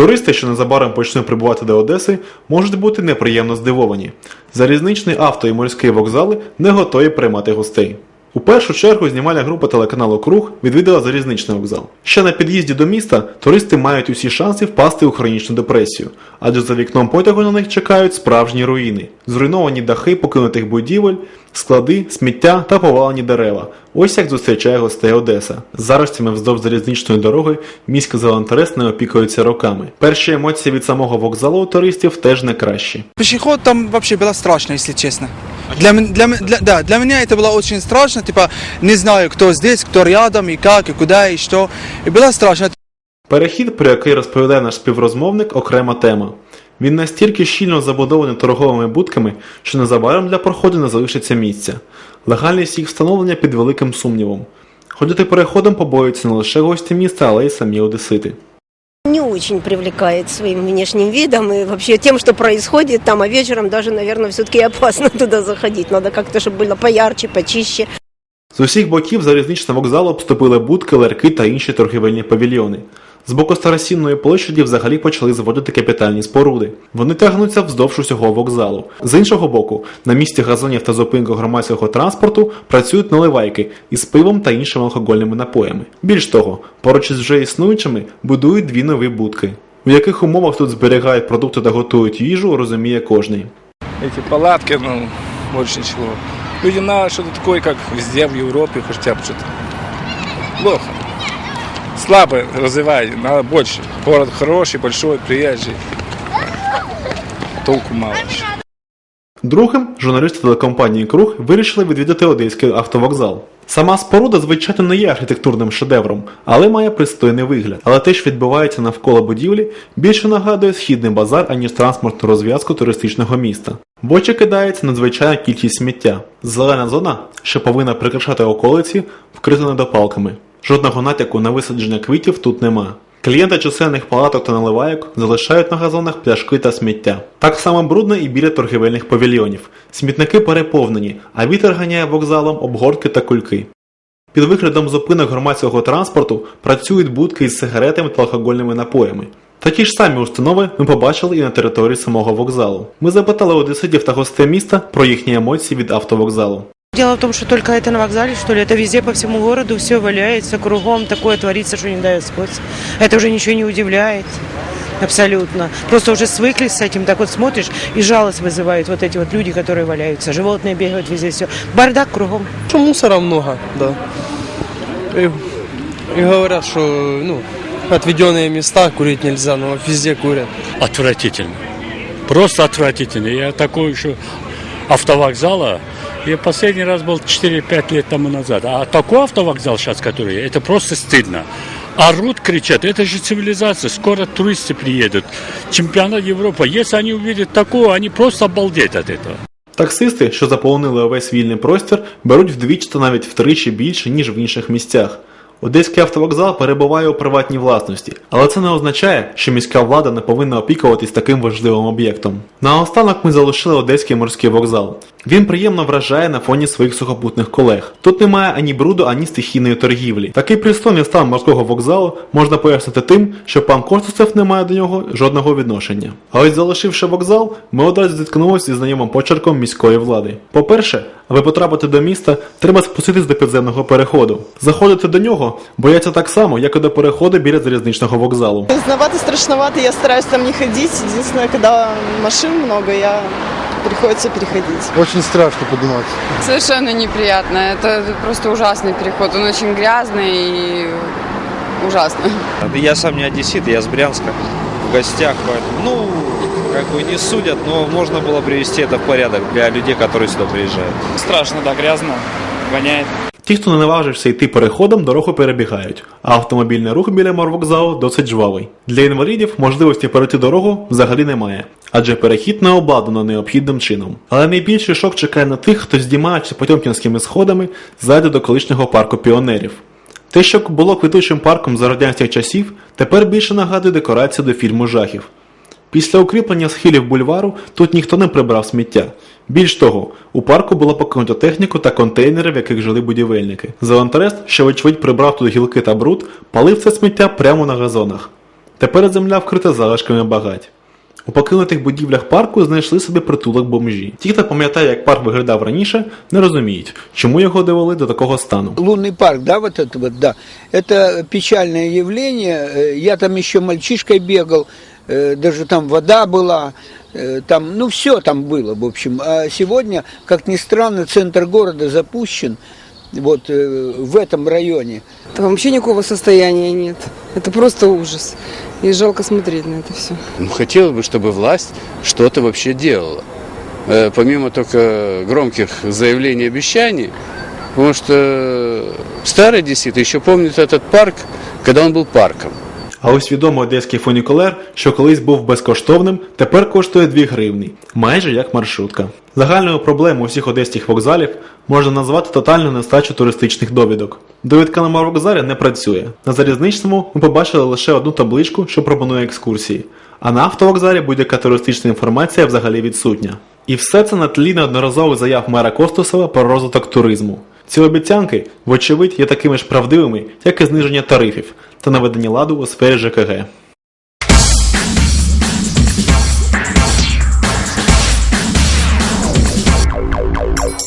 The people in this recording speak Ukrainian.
Туристи, що незабаром почнуть прибувати до Одеси, можуть бути неприємно здивовані. Залізничний авто і морський вокзали не готові приймати гостей. У першу чергу знімальна група телеканалу Круг відвідала залізничний вокзал. Ще на під'їзді до міста туристи мають усі шанси впасти у хронічну депресію, адже за вікном потягу на них чекають справжні руїни, зруйновані дахи покинутих будівель, склади, сміття та повалені дерева. Ось як зустрічає гостей Одеса. Зараз цими вздовж залізничної дороги міська зелентарест не опікується роками. Перші емоції від самого вокзалу у туристів теж не кращі. Пешеход там вообще было страшно, если честно. Для, мен- для, мен- для, да, для меня это было очень страшно, типа, не знаю, кто здесь, кто рядом, и как, и куда, и что. И было страшно. Перехід, про який розповідає наш співрозмовник, окрема тема. Він настільки щільно забудований торговими будками, що незабаром для проходу не залишиться місця. Легальність їх встановлення під великим сумнівом. Ходити переходом побоюються не лише гості міста, але й самі одесити. не очень привлекает своим внешним видом и вообще тем, что происходит там, а вечером даже, наверное, все-таки опасно туда заходить. Надо как-то, чтобы было поярче, почище. З усіх боків залізничного вокзалу обступили будки, ларки та інші торгівельні павільйони. З боку Старосінної площаді взагалі почали зводити капітальні споруди. Вони тягнуться вздовж усього вокзалу. З іншого боку, на місці газонів та зупинках громадського транспорту працюють наливайки із пивом та іншими алкогольними напоями. Більш того, поруч із вже існуючими будують дві нові будки. У яких умовах тут зберігають продукти та готують їжу, розуміє кожний. эти палатки, ну, больше ничего. Людям надо что-то такое, везде в Европе, хотя бы что-то. Плохо. Слабо развивать, надо больше. Город хороший, большой, приезжий. Толку мало. Другим журналісти телекомпанії Круг вирішили відвідати одеський автовокзал. Сама споруда, звичайно, не є архітектурним шедевром, але має пристойний вигляд. Але те, що відбувається навколо будівлі, більше нагадує східний базар, аніж транспортну розв'язку туристичного міста. В очі кидається надзвичайна кількість сміття. Зелена зона, що повинна прикрашати околиці, вкрита недопалками. Жодного натяку на висадження квітів тут нема. Клієнти чисельних палаток та наливайок залишають на газонах пляшки та сміття. Так само брудно і біля торгівельних павільйонів. Смітники переповнені, а вітер ганяє вокзалом обгортки та кульки. Під виглядом зупинок громадського транспорту працюють будки із сигаретами та алкогольними напоями. Такі ж самі установи ми побачили і на території самого вокзалу. Ми запитали одеситів та гостей міста про їхні емоції від автовокзалу. Дело в том, что только это на вокзале, что ли, это везде по всему городу, все валяется кругом, такое творится, что не дай Господь. Это уже ничего не удивляет. Абсолютно. Просто уже свыклись с этим, так вот смотришь, и жалость вызывают вот эти вот люди, которые валяются. Животные бегают везде, все. Бардак кругом. Что мусора много, да. И, и говорят, что ну, отведенные места курить нельзя, но везде курят. отвратительно. Просто отвратительно. Я такой еще автовокзала, я последний раз был 4-5 лет тому назад. А такой автовокзал сейчас, который, это просто стыдно. Орут, кричат, это же цивилизация, скоро туристы приедут. Чемпионат Европы. Если они увидят такое, они просто обалдеют от этого. Таксисти, що заповнили увесь вільний простір, беруть вдвічі та навіть втричі більше, ніж в інших місцях. Одеський автовокзал перебуває у приватній власності, але це не означає, що міська влада не повинна опікуватись таким важливим об'єктом. Наостанок ми залишили Одеський морський вокзал. Він приємно вражає на фоні своїх сухопутних колег. Тут немає ані бруду, ані стихійної торгівлі. Такий пристойний стан морського вокзалу можна пояснити тим, що пан Костусев не має до нього жодного відношення. А ось залишивши вокзал, ми одразу зіткнулися зі знайомим почерком міської влади. По-перше, аби потрапити до міста, треба спуститись до підземного переходу. Заходити до нього бояться так само, як і до переходу біля залізничного вокзалу. Поздновато, страшновато, я стараюсь там не ходить. Единственное, когда машин много, я приходится переходить. Очень страшно подниматься. Совершенно неприятно. Это просто ужасный переход. Он очень грязный и ужасно. Я сам не одессит, я с Брянска в гостях, поэтому, ну, как бы не судят, но можно было привести это в порядок для людей, которые сюда приезжают. Страшно, да, грязно, воняет. Ті, хто не наважився йти переходом, дорогу перебігають, а автомобільний рух біля морвокзалу досить жвавий. Для інвалідів можливості перейти дорогу взагалі немає, адже перехід не обладнано необхідним чином. Але найбільший шок чекає на тих, хто здіймаючи потьомкінськими сходами, зайде до колишнього парку піонерів. Те, що було квітучим парком за радянських часів, тепер більше нагадує декорацію до фільму жахів. Після укріплення схилів бульвару тут ніхто не прибрав сміття. Більш того, у парку було покинуто техніку та контейнери, в яких жили будівельники. Зелантарест, що вочевидь прибрав тут гілки та бруд, палив це сміття прямо на газонах. Тепер земля вкрита залишками багать. У покинутих будівлях парку знайшли собі притулок бомжі. Ті, хто пам'ятає, як парк виглядав раніше, не розуміють, чому його довели до такого стану. Лунный парк, да, вот это вот, да. Это печальное явление. Э, Я там еще мальчишкой бегал, э, даже там вода была, э, Там, ну, все там было, в общем. А сегодня, как ни странно, центр города запущен, вот э, в этом районе. Там вообще никакого состояния нет. Это просто ужас. И жалко смотреть на это все. Ну, хотелось бы, чтобы власть что-то вообще делала. Э, Помимо только громких заявлений и обещаний, потому что старый десит еще помнит этот парк, когда он был парком. А ось відомий одеський фунікулер, що колись був безкоштовним, тепер коштує 2 гривні, майже як маршрутка. Загальною проблемою усіх одеських вокзалів можна назвати тотальну нестачу туристичних довідок. Довідка на вокзалі не працює. На залізничному ми побачили лише одну табличку, що пропонує екскурсії. А на автовокзалі будь-яка туристична інформація взагалі відсутня. І все це на тлі неодноразових заяв мера Костусова про розвиток туризму. Ці обіцянки, вочевидь, є такими ж правдивими, як і зниження тарифів та наведення ладу у сфері ЖКГ.